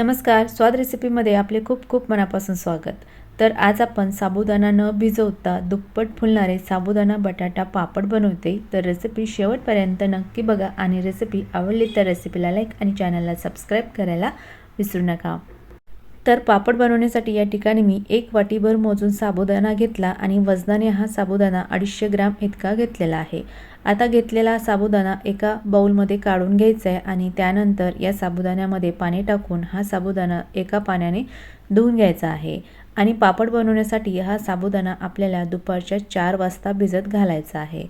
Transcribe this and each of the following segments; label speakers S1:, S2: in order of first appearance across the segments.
S1: नमस्कार स्वाद रेसिपीमध्ये आपले खूप खूप मनापासून स्वागत. तर आज आपण साबुदाणा न भिजवता दुप्पट फुलणारे साबुदाणा बटाटा पापड बनवते. तर रेसिपी शेवटपर्यंत नक्की बघा आणि रेसिपी आवडली तर रेसिपीला लाईक आणि चॅनलला सबस्क्राईब करायला विसरू नका. तर पापड बनवण्यासाठी या ठिकाणी मी एक वाटीभर मोजून साबुदाणा घेतला आणि वजनाने हा साबुदाणा अडीचशे ग्राम इतका घेतलेला आहे. आता घेतलेला साबुदाणा एका बाऊलमध्ये काढून घ्यायचा आहे आणि त्यानंतर या साबुदाण्यामध्ये पाणी टाकून हा साबुदाणा एका पाण्याने धुवून घ्यायचा आहे आणि पापड बनवण्यासाठी हा साबुदाणा आपल्याला दुपारच्या चार वाजता भिजत घालायचा आहे.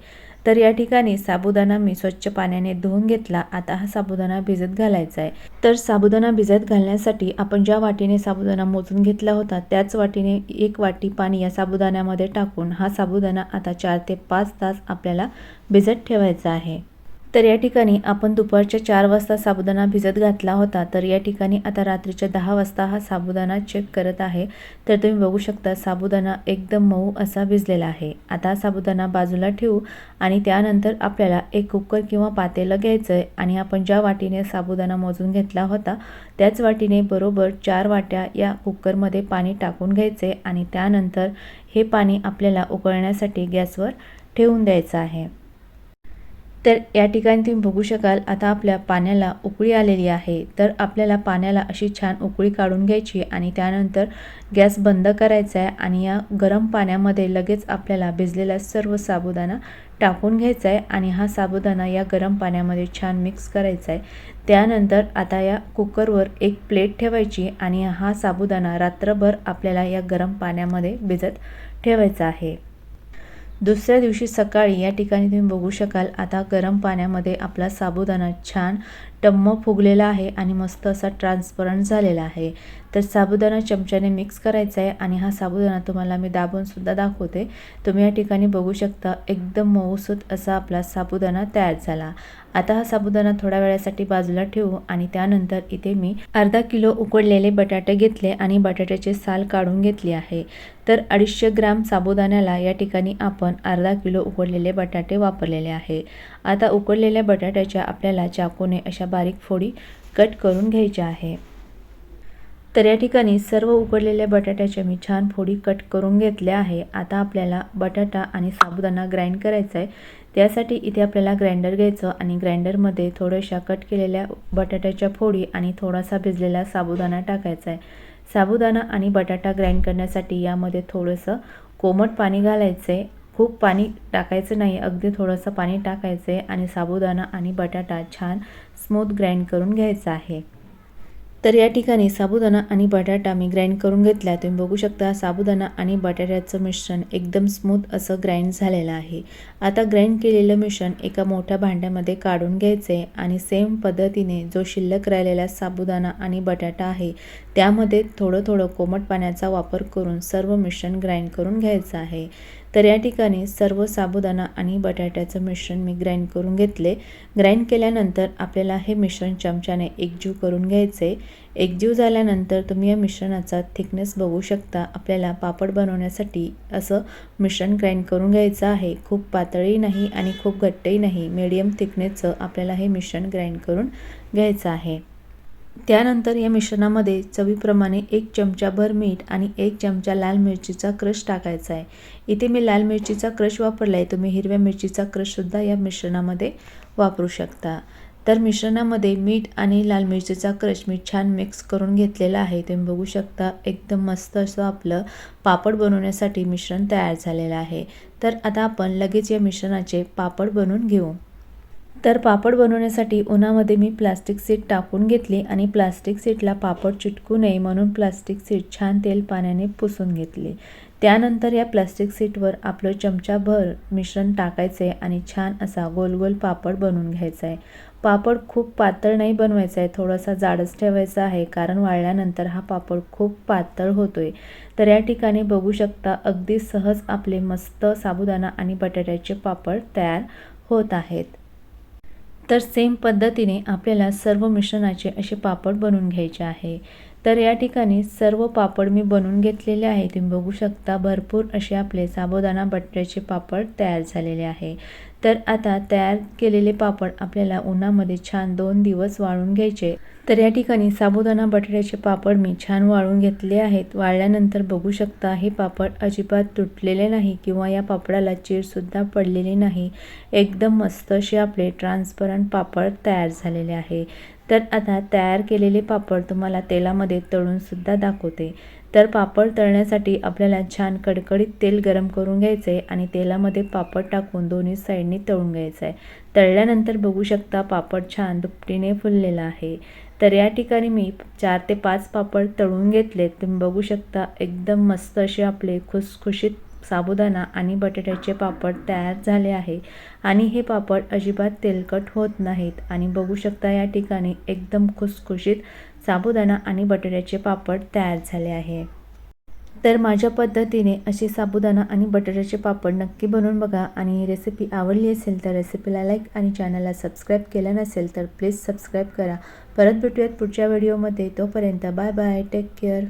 S1: तर या ठिकाणी साबुदाणा मी स्वच्छ पाण्याने धुवून घेतला. आता हा साबुदाणा भिजत घालायचा आहे. तर साबुदाणा भिजत घालण्यासाठी आपण ज्या वाटीने साबुदाणा मोजून घेतला होता त्याच वाटीने एक वाटी पाणी या साबुदाण्यामध्ये टाकून हा साबुदाणा आता चार ते पाच तास आपल्याला भिजत ठेवायचा आहे. तर या ठिकाणी आपण दुपारच्या चार वाजता साबुदाणा भिजत घातला होता. तर या ठिकाणी आता रात्रीच्या दहा वाजता हा साबुदाणा चेक करत आहे. तर तुम्ही बघू शकता साबुदाणा एकदम मऊ असा भिजलेला आहे. आता साबुदाणा बाजूला ठेवू आणि त्यानंतर आपल्याला एक कुकर किंवा पातेलं घ्यायचं आहे आणि आपण ज्या वाटीने साबुदाणा मोजून घेतला होता त्याच वाटीने बरोबर चार वाट्या या कुकरमध्ये पाणी टाकून घ्यायचे आणि त्यानंतर हे पाणी आपल्याला उकळण्यासाठी गॅसवर ठेवून द्यायचं आहे. तर या ठिकाणी तुम्ही बघू शकाल आता आपल्या पाण्याला उकळी आलेली आहे. तर आपल्याला पाण्याला अशी छान उकळी काढून घ्यायची आणि त्यानंतर गॅस बंद करायचा आहे आणि या गरम पाण्यामध्ये लगेच आपल्याला भिजलेला सर्व साबुदाणा टाकून घ्यायचा आहे आणि हा साबुदाणा या गरम पाण्यामध्ये छान मिक्स करायचा आहे. त्यानंतर आता या कुकरवर एक प्लेट ठेवायची आणि हा साबुदाणा रात्रभर आपल्याला या गरम पाण्यामध्ये भिजत ठेवायचा आहे. दुसऱ्या दिवशी सकाळी या ठिकाणी तुम्ही बघू शकाल आता गरम पाण्यामध्ये आपला साबुदाणा छान टम्म फुगलेला आहे आणि मस्त असा ट्रान्सपरंट झालेला आहे. तर साबुदाणा चमच्याने मिक्स करायचा आहे आणि हा साबुदाणा तुम्हाला मी दाबूनसुद्धा दाखवते. तुम्ही या ठिकाणी बघू शकता एकदम मऊसूत असा आपला साबुदाणा तयार झाला. आता हा साबुदाणा थोड्या वेळासाठी बाजूला ठेवू आणि त्यानंतर इथे मी अर्धा किलो उकडलेले बटाटे घेतले आणि बटाट्याचे साल काढून घेतली आहे. तर अडीचशे ग्राम साबुदाण्याला या ठिकाणी आपण अर्धा किलो उकडलेले बटाटे वापरलेले आहे. आता उकडलेल्या बटाट्याच्या आपल्याला चाकूने अशा बारीक फोडी कट करून घ्यायच्या आहे. तर या ठिकाणी सर्व उकडलेल्या बटाट्याच्या मी छान फोडी कट करून घेतल्या आहे. आता आपल्याला बटाटा आणि साबुदाणा ग्राइंड करायचा आहे त्यासाठी इथे आपल्याला ग्राइंडर घ्यायचं आणि ग्राइंडरमध्ये थोड्याशा कट केलेल्या बटाट्याच्या फोडी आणि थोडासा भिजलेला साबुदाणा टाकायचा आहे साबुदाणा आणि बटाटा ग्राइंड करण्यासाठी यामध्ये थोडंसं कोमट पाणी घालायचं आहे खूप पाणी टाकायचं नाही अगदी थोडंसं पाणी टाकायचं आहे आणि साबुदाणा आणि बटाटा छान स्मूथ ग्राइंड करून घ्यायचा आहे. तर या ठिकाणी साबुदाणा आणि बटाटा मी ग्राइंड करून घेतला तुम्ही बघू शकता साबुदाणा आणि बटाट्याचं मिश्रण एकदम स्मूथ असं ग्राइंड झालेलं आहे. आता ग्राइंड केलेलं मिश्रण एका मोठ्या भांड्यामध्ये काढून घ्यायचे आणि सेम पद्धतीने जो शिल्लक राहिलेला साबुदाणा आणि बटाटा आहे त्यामध्ये थोडं थोडं कोमट पाण्याचा वापर करून सर्व मिश्रण ग्राइंड करून घ्यायचं आहे. तर या ठिकाणी सर्व साबुदाणा आणि बटाट्याचं मिश्रण मी ग्राइंड करून घेतले. ग्राइंड केल्यानंतर आपल्याला हे मिश्रण चमच्याने एकजीव करून घ्यायचे. एकजीव झाल्यानंतर तुम्ही या मिश्रणाचा थिकनेस बघू शकता. आपल्याला पापड बनवण्यासाठी असं मिश्रण ग्राइंड करून घ्यायचं आहे. खूप पातळही नाही आणि खूप घट्टही नाही. मीडियम थिकनेसचं आपल्याला हे मिश्रण ग्राइंड करून घ्यायचं आहे. त्यानंतर या मिश्रणामध्ये चवीप्रमाणे एक चमचाभर मीठ आणि एक चमचा लाल मिरचीचा क्रश टाकायचा आहे. इथे मी लाल मिरचीचा क्रश वापरला आहे. तुम्ही हिरव्या मिरचीचा क्रशसुद्धा या मिश्रणामध्ये वापरू शकता. तर मिश्रणामध्ये मीठ आणि लाल मिरचीचा क्रश मी छान मिक्स करून घेतलेला आहे. तुम्ही बघू शकता एकदम मस्त असं आपलं पापड बनवण्यासाठी मिश्रण तयार झालेलं आहे. तर आता आपण लगेच या मिश्रणाचे पापड बनवून घेऊ. तर पापड बनवण्यासाठी उन्हामध्ये मी प्लास्टिक सीट टाकून घेतली आणि प्लास्टिक सीटला पापड चिटकू नये म्हणून प्लास्टिक सीट छान तेल पाण्याने पुसून घेतली. त्यानंतर या प्लास्टिक सीटवर आपलं चमचाभर मिश्रण टाकायचं आहे आणि छान असा गोल गोल पापड बनवून घ्यायचा आहे पापड खूप पातळ नाही बनवायचा आहे थोडासा जाडच ठेवायचा आहे कारण वाळल्यानंतर हा पापड खूप पातळ होतोय. तर या ठिकाणी बघू शकता अगदी सहज आपले मस्त साबुदाणा आणि बटाट्याचे पापड तयार होत आहेत. तर सेम पद्धतीने आपल्याला सर्व मिश्रणाचे असे पापड बनवून घ्यायचे आहे. तर या ठिकाणी सर्व पापड मी बनवून घेतलेले आहे. तुम्ही बघू शकता भरपूर असे आपले साबुदाणा बटाट्याचे पापड तयार झालेले आहे. तर आता तयार केलेले पापड आपल्याला उन्हामध्ये छान दोन दिवस वाळून घ्यायचे. तर या ठिकाणी साबुदाणा बटाट्याचे पापड मी छान वाळून घेतले आहेत. वाळल्यानंतर बघू शकता हे पापड अजिबात तुटलेले नाही किंवा या पापडाला चीरसुद्धा पडलेली नाही. एकदम मस्त असे आपले ट्रान्सपरंट पापड तयार झालेले आहे. तर आता तयार केलेले पापड तुम्हाला तेलामध्ये तळूनसुद्धा दाखवते. तर पापड तळण्यासाठी आपल्याला छान कडकडीत तेल गरम करून घ्यायचं आहे आणि तेलामध्ये पापड टाकून दोन्ही साईडनी तळून घ्यायचं आहे तळल्यानंतर बघू शकता पापड छान दुपटीने फुललेला आहे. तर या ठिकाणी मी चार ते पाच पापड तळून घेतले तुम्ही बघू शकता एकदम मस्त असे आपले खुसखुशीत साबुदाणा आणि बटाट्याचे पापड तयार झाले आहे. आणि हे पापड अजिबात तेलकट होत नाहीत. आणि बघू शकता या ठिकाणी एकदम खुसखुशीत साबुदाणा आणि बटाट्याचे पापड तयार झाले आहे. तर माझ्या पद्धतीने असे साबुदाणा आणि बटाट्याचे पापड नक्की बनवून बघा. आणि ही रेसिपी आवडली असेल तर रेसिपीला लाईक आणि चॅनलला सबस्क्राईब केलं नसेल तर प्लीज सबस्क्राईब करा. परत भेटूयात पुढच्या व्हिडिओमध्ये तोपर्यंत बाय बाय टेक केअर